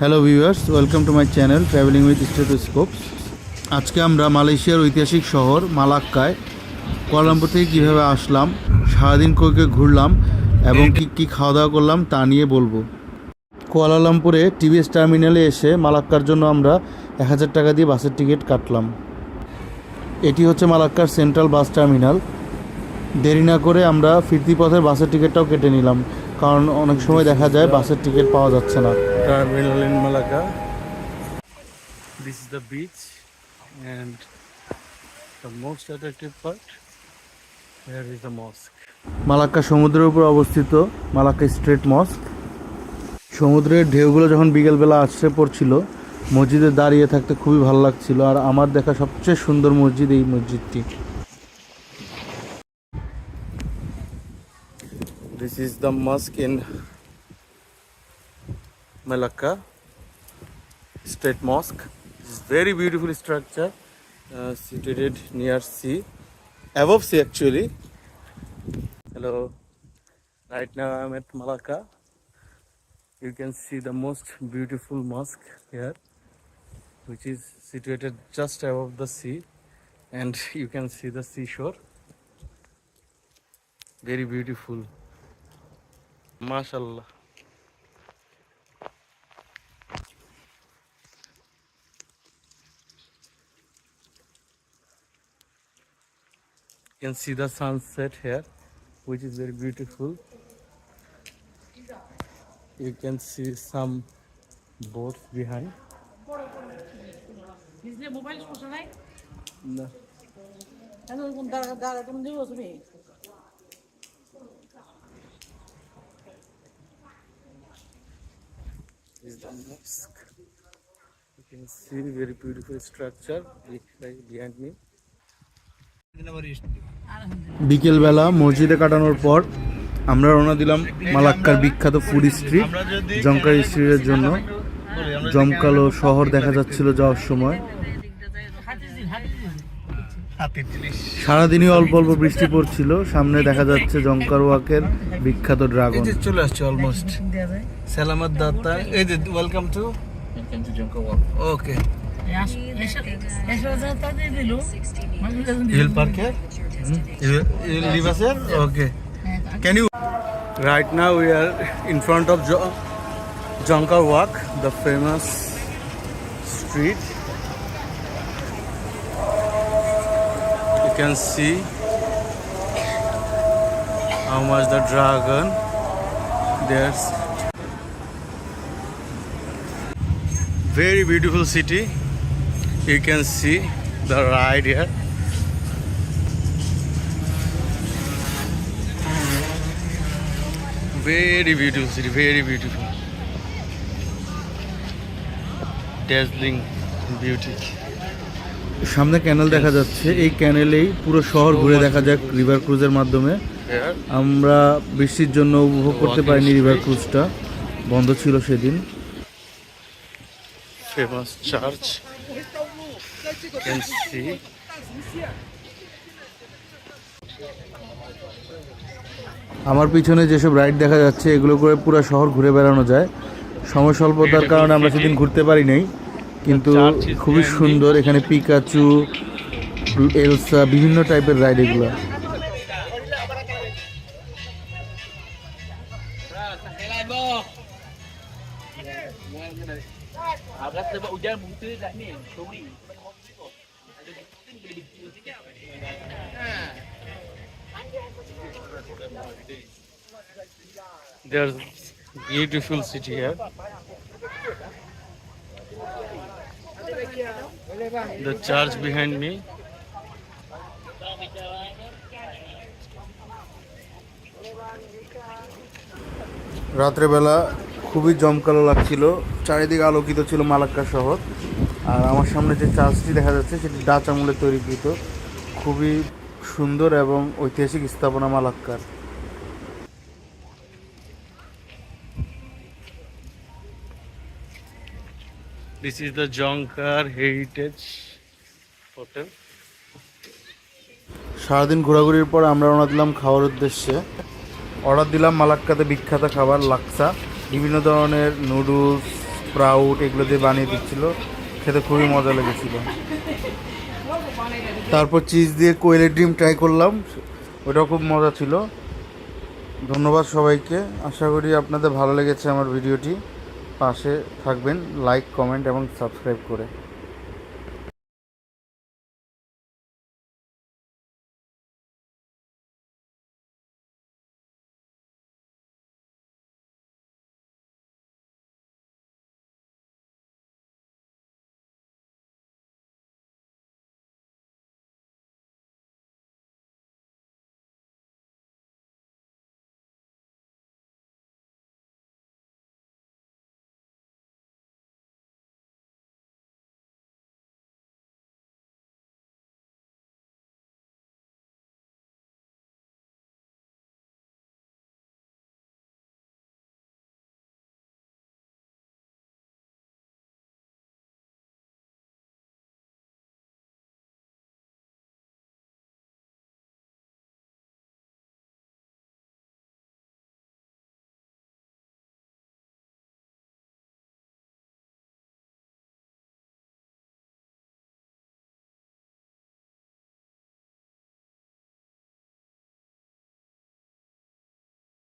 Hello viewers welcome to my channel travelling with stethoscope আজকে আমরা মালয়েশিয়ার ঐতিহাসিক শহর মালাক্কায়, কুয়ালালামপুর থেকে কীভাবে আসলাম, সারাদিন কইকে ঘুরলাম এবং কী কী খাওয়া দাওয়া করলাম তা নিয়ে বলব। কুয়ালালামপুরে টিভিএস টার্মিনালে এসে মালাক্কার জন্য আমরা এক হাজার টাকা দিয়ে বাসের টিকিট কাটলাম। এটি হচ্ছে মালাক্কার সেন্ট্রাল বাস টার্মিনাল। দেরি না করে আমরা ফিরতি পথের বাসের টিকিটটাও কেটে নিলাম। কারণ অনেক সময় দেখা যায় বাসের টিকিট পাওয়া যাচ্ছে না terminal in Malacca. This is the beach and the most attractive part here is the mosque. Malacca সমুদ্রের উপর অবস্থিত মালাক্কা স্ট্রেট মস্ক সমুদ্রের ঢেউগুলো যখন বিকেলবেলা আছড়ে পড়ছিল মসজিদে দাঁড়িয়ে থাকতে খুবই ভালো লাগছিল আর আমার দেখা সবচেয়ে সুন্দর মসজিদ এই মসজিদটি This is the mosque in Malacca State Mosque. Is very beautiful structure uh, situated near sea, above sea actually. Hello, right now I'm at Malacca. You can see the most beautiful mosque here, which is situated just above the sea, and you can see the seashore. Very beautiful. You can see the sunset here, which is very beautiful. You can see some boats behind. No. Is the mosque. You can see very beautiful structure right behind me. বিকেলবেলা মসজিদে কাটানোর পর আমরা রওনা দিলাম মালাক্কার বিখ্যাত food street জমকার স্ট্রিটের জন্য জমকালো শহর দেখা যাচ্ছিল যাওয়ার সময় সারাদিনই অল্প অল্প বৃষ্টি পড়ছিল সামনে দেখা যাচ্ছে জমকার ওয়াকের বিখ্যাত ড্রাগন এই যে চলে আসছে অলমোস্ট সালামত দাতা এই যে ওয়েলকাম টু ওকে এসো যাতা দিয়ে দিল You will park here? You will, you will leave us here? Okay. Can you? Right now we are in can see how much the dragon there's very beautiful city. You can see the ride here. Very beautiful city very beautiful. Dazzling beauty সামনে canal দেখা যাচ্ছে। এই ক্যানেলেই পুরো শহর ঘুরে দেখা যাক river ক্রুজের মাধ্যমে। আমরা বৃষ্টির জন্য উপভোগ করতে পারিনি রিভার ক্রুজটা বন্ধ ছিল সেদিন। আমার পিছনে যেসব রাইড দেখা যাচ্ছে এগুলো করে পুরো শহর ঘুরে বেড়ানো যায়। সময় স্বল্পতার কারণে আমরা সেদিন ঘুরতে পারি নাই। কিন্তু খুবই সুন্দর এখানে পিকাচু এলসা বিভিন্ন টাইপের রাইড এগুলো। There's beautiful city here. The church behind me. রাত্রেবেলা খুবই জমকালো লাগছিল। চারিদিকে আলোকিত ছিল মালাক্কা শহর। আর আমার সামনে যে চার্চটি দেখা যাচ্ছে, সেটি ডাচ আমলে তৈরিকৃত। খুবই সুন্দর এবং ঐতিহাসিক স্থাপনা মালাক্কার। This is the jonkar heritage hotel. সারাদিন ঘোরাঘুরির পর আমরা রওনা দিলাম খাওয়ার উদ্দেশ্যে। অর্ডার দিলাম মালাক্কাতে বিখ্যাত খাবার লাক্সা। বিভিন্ন ধরনের নুডলস, স্প্রাউট এগুলো দিয়ে বানিয়ে দিচ্ছিল। খেতে খুবই মজা লেগেছিল। তারপর চিজ দিয়ে কোয়েলের ডিম ট্রাই করলাম। ওটাও খুব মজা ছিল। ধন্যবাদ সবাইকে। আশা করি আপনাদের ভালো লেগেছে আমার ভিডিওটি। পাশে থাকবেন লাইক কমেন্ট এবং সাবস্ক্রাইব করে।